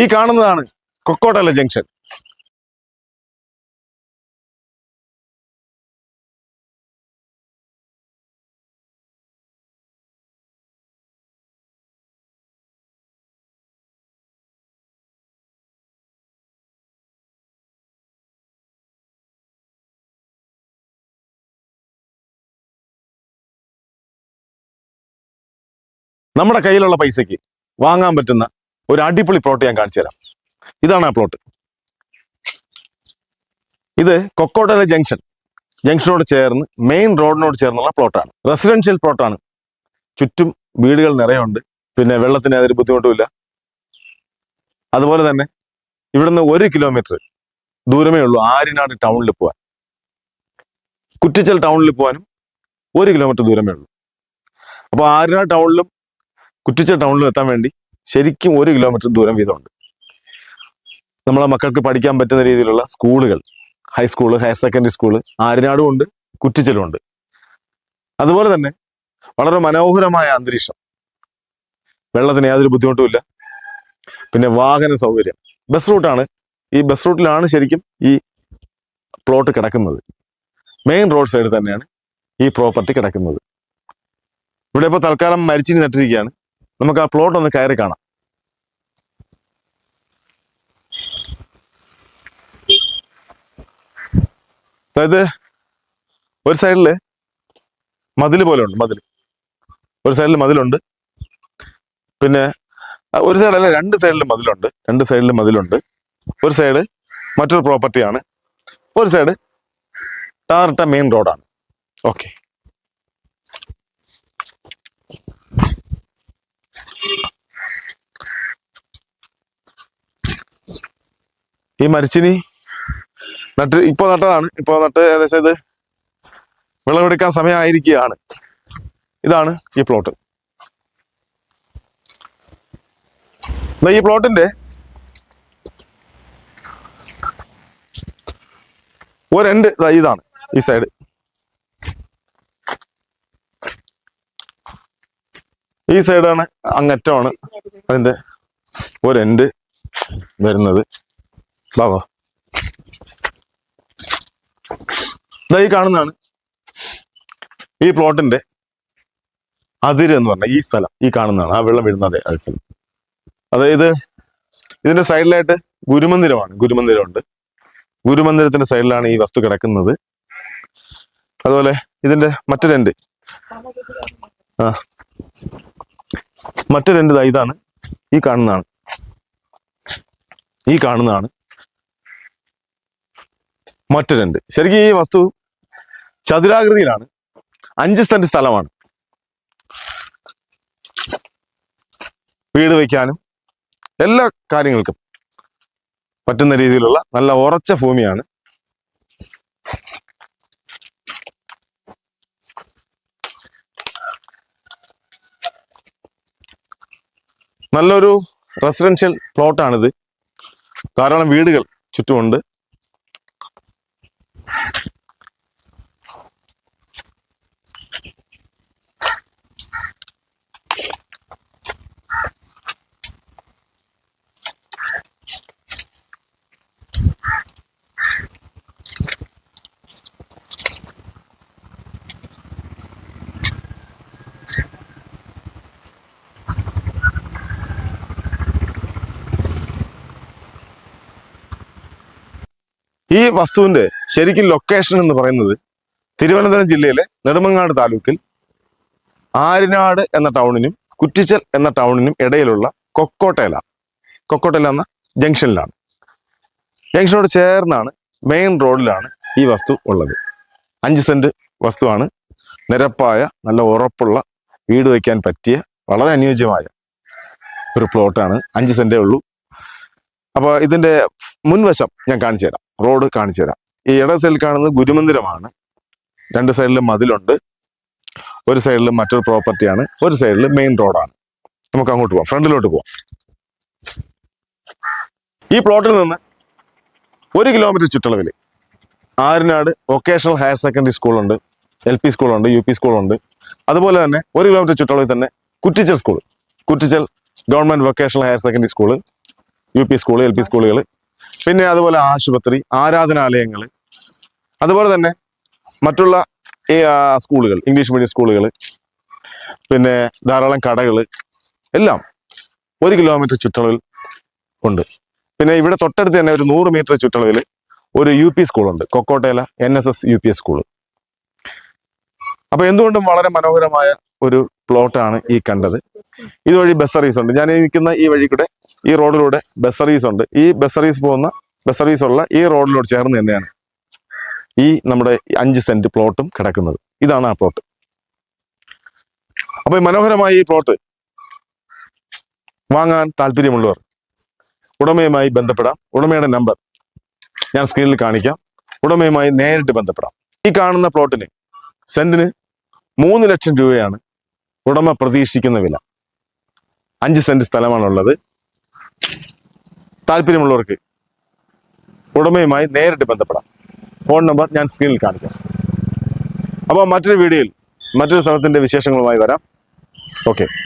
ഈ കാണുന്നതാണ് കൊക്കോട്ടല ജംഗ്ഷൻ. നമ്മുടെ കയ്യിലുള്ള പൈസയ്ക്ക് വാങ്ങാൻ പറ്റുന്ന ഒരു അടിപൊളി പ്ലോട്ട് ഞാൻ കാണിച്ചു തരാം. ഇതാണ് ആ പ്ലോട്ട് ഇത് കൊക്കോട്ടല ജംഗ്ഷൻ ജംഗ്ഷനോട് ചേർന്ന് മെയിൻ റോഡിനോട് ചേർന്നുള്ള പ്ലോട്ടാണ് റെസിഡൻഷ്യൽ പ്ലോട്ടാണ് ചുറ്റും വീടുകൾ നിറയുണ്ട്. പിന്നെ വെള്ളത്തിന് യാതൊരു ബുദ്ധിമുട്ടുമില്ല അതുപോലെ തന്നെ ഇവിടുന്ന് ഒരു കിലോമീറ്റർ ദൂരമേ ഉള്ളൂ. ആര്യനാട് ടൗണിൽ പോകാൻ കുറ്റിച്ചൽ ടൗണിൽ പോകാനും ഒരു കിലോമീറ്റർ ദൂരമേ ഉള്ളൂ. അപ്പോൾ ആര്യനാട് ടൗണിലും കുറ്റിച്ചൽ ടൗണിലും എത്താൻ വേണ്ടി ശരിക്കും ഒരു കിലോമീറ്റർ ദൂരം വീതമുണ്ട്. നമ്മളെ മക്കൾക്ക് പഠിക്കാൻ പറ്റുന്ന രീതിയിലുള്ള സ്കൂളുകൾ high school higher secondary school ആരിനാടും ഉണ്ട് കുറ്റിച്ചലും ഉണ്ട്. അതുപോലെ തന്നെ വളരെ മനോഹരമായ അന്തരീക്ഷം. വെള്ളത്തിന് യാതൊരു ബുദ്ധിമുട്ടുമില്ല പിന്നെ വാഹന സൗകര്യം. ബസ് റൂട്ടാണ് ഈ ബസ് റൂട്ടിലാണ് ശരിക്കും ഈ പ്ലോട്ട് കിടക്കുന്നത്. മെയിൻ റോഡ് സൈഡ് തന്നെയാണ് ഈ പ്രോപ്പർട്ടി കിടക്കുന്നത്. ഇവിടെ ഇപ്പോൾ തൽക്കാലം മരിച്ചിനി നട്ടിരിക്കുകയാണ്. നമുക്ക് ആ പ്ലോട്ട് ഒന്ന് കയറി കാണാം. അതായത് ഒരു സൈഡിൽ മതിൽ പോലെ ഉണ്ട് മതിൽ ഒരു സൈഡിൽ മതിലുണ്ട്. പിന്നെ ഒരു സൈഡല്ല രണ്ട് സൈഡിൽ മതിലുണ്ട്. രണ്ട് സൈഡിൽ മതിലുണ്ട്. ഒരു സൈഡ് മറ്റൊരു പ്രോപ്പർട്ടിയാണ് ഒരു സൈഡ് ടാറിട്ട മെയിൻ റോഡാണ് ഓക്കെ ഈ മരിച്ചിനി നട്ട് ഇപ്പൊ നട്ടതാണ്. ഇപ്പൊ നട്ട് ഏകദേശം ഇത് വിളവെടുക്കാൻ സമയമായിരിക്കുകയാണ്. ഇതാണ് ഈ പ്ലോട്ട് ഈ പ്ലോട്ടിന്റെ ഒരെണ്ട് ഇതാണ് ഈ സൈഡ് ഈ സൈഡാണ് അങ്ങറ്റമാണ് അതിന്റെ ഒരെണ്ട് വരുന്നത്. ബാബാ ഇതാ ഈ കാണുന്നതാണ് ഈ പ്ലോട്ടിന്റെ അതിര് എന്ന് പറഞ്ഞ ഈ സ്ഥലം. ഈ കാണുന്നതാണ്. ആ വെള്ളം വീഴുന്ന അതെ അതേ സ്ഥലം. അതായത് ഇതിന്റെ സൈഡിലായിട്ട് ഗുരുമന്ദിരമാണ്. ഗുരുമന്ദിരമുണ്ട്. ഗുരുമന്ദിരത്തിന്റെ സൈഡിലാണ് ഈ വസ്തു കിടക്കുന്നത്. അതുപോലെ ഇതിന്റെ മറ്റു രണ്ട് ആ. മറ്റു രണ്ട് ഇതാണ്. ഈ കാണുന്നതാണ്. ഈ കാണുന്നതാണ് മറ്റൊരുണ്ട്. ശരിക്കും ഈ വസ്തു ചതുരാകൃതിയിലാണ്. അഞ്ച് സെന്റ് സ്ഥലമാണ്. വീട് വയ്ക്കാനും എല്ലാ കാര്യങ്ങൾക്കും പറ്റുന്ന രീതിയിലുള്ള നല്ല ഉറച്ച ഭൂമിയാണ്. നല്ലൊരു റെസിഡൻഷ്യൽ പ്ലോട്ടാണിത് ധാരാളം വീടുകൾ ചുറ്റുമുണ്ട്. ഈ വസ്തുവിന്റെ ശരിക്കും ലൊക്കേഷൻ എന്ന് പറയുന്നത് തിരുവനന്തപുരം ജില്ലയിലെ നെടുമങ്ങാട് താലൂക്കിൽ ആര്യനാട് എന്ന ടൗണിനും കുറ്റിച്ചൽ എന്ന ടൗണിനും ഇടയിലുള്ള കൊക്കോട്ടേല. കൊക്കോട്ടേല എന്ന ജംഗ്ഷനിലാണ്. ജംഗ്ഷനോട് ചേർന്നാണ് മെയിൻ റോഡിലാണ് ഈ വസ്തു ഉള്ളത്. അഞ്ച് സെന്റ് വസ്തുവാണ്. നിരപ്പായ നല്ല ഉറപ്പുള്ള വീട് വയ്ക്കാൻ പറ്റിയ വളരെ അനുയോജ്യമായ ഒരു പ്ലോട്ടാണ് അഞ്ച് സെന്റേ ഉള്ളൂ. അപ്പോൾ ഇതിന്റെ മുൻവശം ഞാൻ കാണിച്ചു തരാം റോഡ് കാണിച്ചു തരാം ഈ ഇട സൈഡിൽ കാണുന്നത് ഗുരുമന്ദിരമാണ്. രണ്ട് സൈഡിലും മതിലുണ്ട്. ഒരു സൈഡിൽ മറ്റൊരു പ്രോപ്പർട്ടിയാണ് ഒരു സൈഡിൽ മെയിൻ റോഡാണ് നമുക്ക് അങ്ങോട്ട് പോവാം. ഫ്രണ്ടിലോട്ട് പോവാം. ഈ പ്ലോട്ടിൽ നിന്ന് ഒരു കിലോമീറ്റർ ചുറ്റളവിൽ ആരിനാട് വൊക്കേഷണൽ ഹയർ സെക്കൻഡറി സ്കൂളുണ്ട് എൽ പി സ്കൂളുണ്ട് യു പി സ്കൂളുണ്ട് അതുപോലെ തന്നെ ഒരു കിലോമീറ്റർ ചുറ്റളവിൽ തന്നെ Kuttichal school Kuttichal government vocational higher secondary school U P school L P സ്കൂളുകൾ പിന്നെ അതുപോലെ ആശുപത്രി ആരാധനാലയങ്ങൾ. അതുപോലെ തന്നെ മറ്റുള്ള ഈ സ്കൂളുകൾ ഇംഗ്ലീഷ് മീഡിയം സ്കൂളുകൾ പിന്നെ ധാരാളം കടകൾ എല്ലാം ഒരു കിലോമീറ്റർ ചുറ്റളവിൽ ഉണ്ട്. പിന്നെ ഇവിടെ തൊട്ടടുത്ത് തന്നെ ഒരു നൂറ് മീറ്റർ ചുറ്റളവിൽ ഒരു യു പി സ്കൂളുണ്ട്. Kokkottela N S S U P S school അപ്പൊ എന്തുകൊണ്ടും വളരെ മനോഹരമായ ഒരു പ്ലോട്ടാണ് ഈ കണ്ടത്. ഇതുവഴി ബസ് സർവീസ് ഉണ്ട്. ഞാൻ നിൽക്കുന്ന ഈ വഴി കൂടെ ഈ റോഡിലൂടെ ബസ് സർവീസ് ഉണ്ട്. ഈ ബസ് സർവീസ് പോകുന്ന ബസ് സർവീസ് ഉള്ള ഈ റോഡിലോട് ചേർന്ന് തന്നെയാണ് ഈ നമ്മുടെ അഞ്ച് സെന്റ് പ്ലോട്ടും കിടക്കുന്നത്. ഇതാണ് ആ പ്ലോട്ട്. അപ്പൊ ഈ മനോഹരമായ ഈ പ്ലോട്ട് വാങ്ങാൻ താല്പര്യമുള്ളവർ ഉടമയുമായി ബന്ധപ്പെടാം. ഉടമയുടെ നമ്പർ ഞാൻ സ്ക്രീനിൽ കാണിക്കാം. ഉടമയുമായി നേരിട്ട് ബന്ധപ്പെടാം. ഈ കാണുന്ന പ്ലോട്ടിന് സെന്റിന് മൂന്ന് ലക്ഷം രൂപയാണ് ഉടമ പ്രതീക്ഷിക്കുന്ന വില. അഞ്ച് സെന്റ് സ്ഥലമാണുള്ളത്. താല്പര്യമുള്ളവർക്ക് ഉടമയുമായി നേരിട്ട് ബന്ധപ്പെടാം. ഫോൺ നമ്പർ ഞാൻ സ്ക്രീനിൽ കാണിക്കാം. അപ്പോൾ മറ്റൊരു വീഡിയോയിൽ മറ്റൊരു സ്ഥലത്തിന്റെ വിശേഷങ്ങളുമായി വരാം. ഓക്കെ.